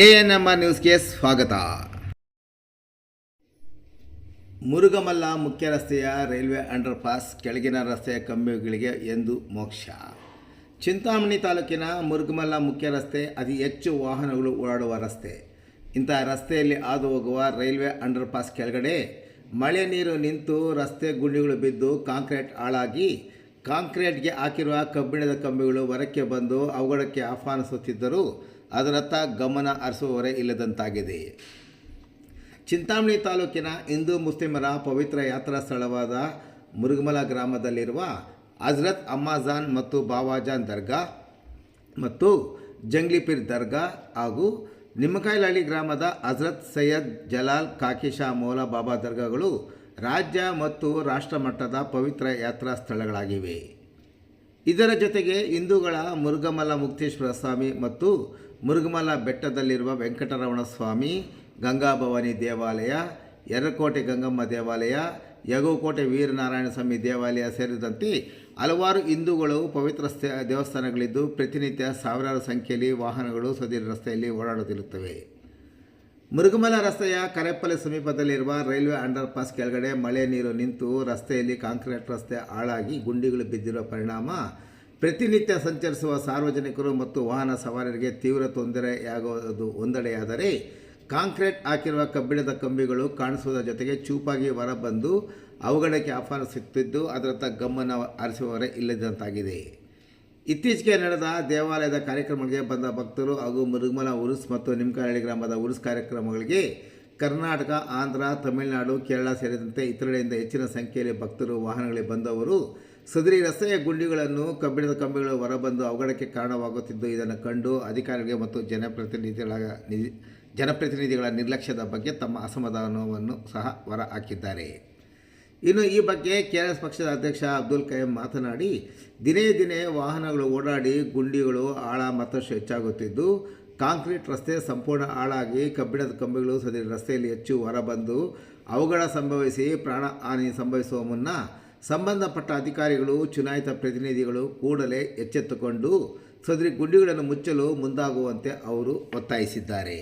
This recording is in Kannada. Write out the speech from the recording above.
ಎ ಎನ್ ಎಂ ಆರ್ ನ್ಯೂಸ್ಗೆ ಸ್ವಾಗತ. ಮುರುಗಮಲ್ಲ ಮುಖ್ಯ ರಸ್ತೆಯ ರೈಲ್ವೆ ಅಂಡರ್ ಪಾಸ್ ಕೆಳಗಿನ ರಸ್ತೆಯ ಕಂಬಿಗಳಿಗೆ ಎಂದು ಮೋಕ್ಷ. ಚಿಂತಾಮಣಿ ತಾಲೂಕಿನ ಮುರುಗಮಲ್ಲ ಮುಖ್ಯ ರಸ್ತೆ ಅತಿ ಹೆಚ್ಚು ವಾಹನಗಳು ಓಡಾಡುವ ರಸ್ತೆ. ಇಂತಹ ರಸ್ತೆಯಲ್ಲಿ ಹಾದು ಹೋಗುವ ರೈಲ್ವೆ ಅಂಡರ್ ಪಾಸ್ ಕೆಳಗಡೆ ಮಳೆ ನೀರು ನಿಂತು ರಸ್ತೆ ಗುಂಡಿಗಳು ಬಿದ್ದು ಕಾಂಕ್ರೀಟ್ ಹಾಳಾಗಿ ಕಾಂಕ್ರೀಟ್ಗೆ ಹಾಕಿರುವ ಕಬ್ಬಿಣದ ಕಂಬಿಗಳು ಹೊರಕ್ಕೆ ಬಂದು ಅವುಗಳಕ್ಕೆ ಆಹ್ವಾನಿಸುತ್ತಿದ್ದರೂ ಅದರತ್ತ ಗಮನ ಹರಿಸುವವರೇ ಇಲ್ಲದಂತಾಗಿದೆ. ಚಿಂತಾಮಣಿ ತಾಲೂಕಿನ ಹಿಂದೂ ಮುಸ್ಲಿಮರ ಪವಿತ್ರ ಯಾತ್ರಾ ಸ್ಥಳವಾದ ಮುರುಗಮಲ ಗ್ರಾಮದಲ್ಲಿರುವ ಹಜ್ರತ್ ಅಮ್ಮಾಜಾನ್ ಮತ್ತು ಬಾವಾಜಾನ್ ದರ್ಗಾ ಮತ್ತು ಜಂಗ್ಲಿಪಿರ್ ದರ್ಗಾ ಹಾಗೂ ನಿಮ್ಮಕಾಯಿಲಹಳ್ಳಿ ಗ್ರಾಮದ ಹಜ್ರತ್ ಸೈಯದ್ ಜಲಾಲ್ ಕಾಕಿಶಾ ಮೌಲಾ ಬಾಬಾ ದರ್ಗಾಗಳು ರಾಜ್ಯ ಮತ್ತು ರಾಷ್ಟ್ರ ಮಟ್ಟದ ಪವಿತ್ರ ಯಾತ್ರಾ ಸ್ಥಳಗಳಾಗಿವೆ. ಇದರ ಜೊತೆಗೆ ಹಿಂದೂಗಳ ಮುರುಗಮಲ ಮುಕ್ತೇಶ್ವರ ಸ್ವಾಮಿ ಮತ್ತು ಮುರುಗಮಲ ಬೆಟ್ಟದಲ್ಲಿರುವ ವೆಂಕಟರಮಣ ಸ್ವಾಮಿ ಗಂಗಾಭವಾನಿ ದೇವಾಲಯ ಎರಕೋಟೆ ಗಂಗಮ್ಮ ದೇವಾಲಯ, ಯಗುಕೋಟೆ ವೀರನಾರಾಯಣ ಸ್ವಾಮಿ ದೇವಾಲಯ ಸೇರಿದಂತೆ ಹಲವಾರು ಹಿಂದೂಗಳು ಪವಿತ್ರ ಸ್ಥ, ದೇವಸ್ಥಾನಗಳಿದ್ದು ಪ್ರತಿನಿತ್ಯ ಸಾವಿರಾರು ಸಂಖ್ಯೆಯಲ್ಲಿ ವಾಹನಗಳು ಸದೀರ್ ರಸ್ತೆಯಲ್ಲಿ ಓಡಾಡುತ್ತಿರುತ್ತವೆ. ಮುರುಗಮಲ ರಸ್ತೆಯ ಕರೆಪ್ಪಲೆ ಸಮೀಪದಲ್ಲಿರುವ ರೈಲ್ವೆ ಅಂಡರ್ ಪಾಸ್ ಕೆಳಗಡೆ ಮಳೆ ನೀರು ನಿಂತು ರಸ್ತೆಯಲ್ಲಿ ಕಾಂಕ್ರೀಟ್ ರಸ್ತೆ ಹಾಳಾಗಿ ಗುಂಡಿಗಳು ಬಿದ್ದಿರುವ ಪರಿಣಾಮ ಪ್ರತಿನಿತ್ಯ ಸಂಚರಿಸುವ ಸಾರ್ವಜನಿಕರು ಮತ್ತು ವಾಹನ ಸವಾರರಿಗೆ ತೀವ್ರ ತೊಂದರೆಯಾಗುವುದು ಒಂದೆಡೆಯಾದರೆ ಕಾಂಕ್ರೀಟ್ ಹಾಕಿರುವ ಕಬ್ಬಿಣದ ಕಂಬಿಗಳು ಕಾಣಿಸುವುದರ ಜೊತೆಗೆ ಚೂಪಾಗಿ ಹೊರಬಂದು ಅವುಗಳಕ್ಕೆ ಆಹ್ವಾನಿಸುತ್ತಿದ್ದು ಅದರತ್ತ ಗಮನ ಹರಿಸುವವರೇ ಇಲ್ಲದಂತಾಗಿದೆ. ಇತ್ತೀಚೆಗೆ ನಡೆದ ದೇವಾಲಯದ ಕಾರ್ಯಕ್ರಮಗಳಿಗೆ ಬಂದ ಭಕ್ತರು ಹಾಗೂ ಮುರುಗಮಲ ಉರುಸ್ ಮತ್ತು ನಿಮ್ಕಹಳ್ಳಿ ಗ್ರಾಮದ ಉರುಸ್ ಕಾರ್ಯಕ್ರಮಗಳಿಗೆ ಕರ್ನಾಟಕ, ಆಂಧ್ರ, ತಮಿಳುನಾಡು, ಕೇರಳ ಸೇರಿದಂತೆ ಇತರೆಡೆಯಿಂದ ಹೆಚ್ಚಿನ ಸಂಖ್ಯೆಯಲ್ಲಿ ಭಕ್ತರು, ವಾಹನಗಳಿಗೆ ಬಂದವರು ಸದರಿ ರಸ್ತೆಯ ಗುಂಡಿಗಳನ್ನು ಕಬ್ಬಿಣದ ಕಂಬಿಗಳು ಹೊರಬಂದು ಅವಘಡಕ್ಕೆ ಕಾರಣವಾಗುತ್ತಿದ್ದು, ಇದನ್ನು ಕಂಡು ಅಧಿಕಾರಿಗಳಿಗೆ ಮತ್ತು ಜನಪ್ರತಿನಿಧಿಗಳ ಜನಪ್ರತಿನಿಧಿಗಳ ನಿರ್ಲಕ್ಷ್ಯದ ಬಗ್ಗೆ ತಮ್ಮ ಅಸಮಾಧಾನವನ್ನು ಸಹ ಹೊರ ಹಾಕಿದ್ದಾರೆ ಇನ್ನು ಈ ಬಗ್ಗೆ ಕೆ ಎಸ್ ಪಕ್ಷದ ಅಧ್ಯಕ್ಷ ಅಬ್ದುಲ್ ಕಯಂ ಮಾತನಾಡಿ, ದಿನೇ ದಿನೇ ವಾಹನಗಳು ಓಡಾಡಿ ಗುಂಡಿಗಳು ಆಳ ಮತ್ತಷ್ಟು ಹೆಚ್ಚಾಗುತ್ತಿದ್ದು, ಕಾಂಕ್ರೀಟ್ ರಸ್ತೆ ಸಂಪೂರ್ಣ ಹಾಳಾಗಿ ಕಬ್ಬಿಣದ ಕಂಬಿಗಳು ಸದರಿ ರಸ್ತೆಯಲ್ಲಿ ಹೆಚ್ಚು ಹೊರಬಂದು ಅವುಗಳ ಸಂಭವಿಸಿ ಪ್ರಾಣ ಹಾನಿ ಸಂಭವಿಸುವ ಮುನ್ನ ಸಂಬಂಧಪಟ್ಟ ಅಧಿಕಾರಿಗಳು ಚುನಾಯಿತ ಪ್ರತಿನಿಧಿಗಳು ಕೂಡಲೇ ಎಚ್ಚೆತ್ತುಕೊಂಡು ಸದರಿ ಗುಂಡಿಗಳನ್ನು ಮುಚ್ಚಲು ಮುಂದಾಗುವಂತೆ ಅವರು ಒತ್ತಾಯಿಸಿದ್ದಾರೆ.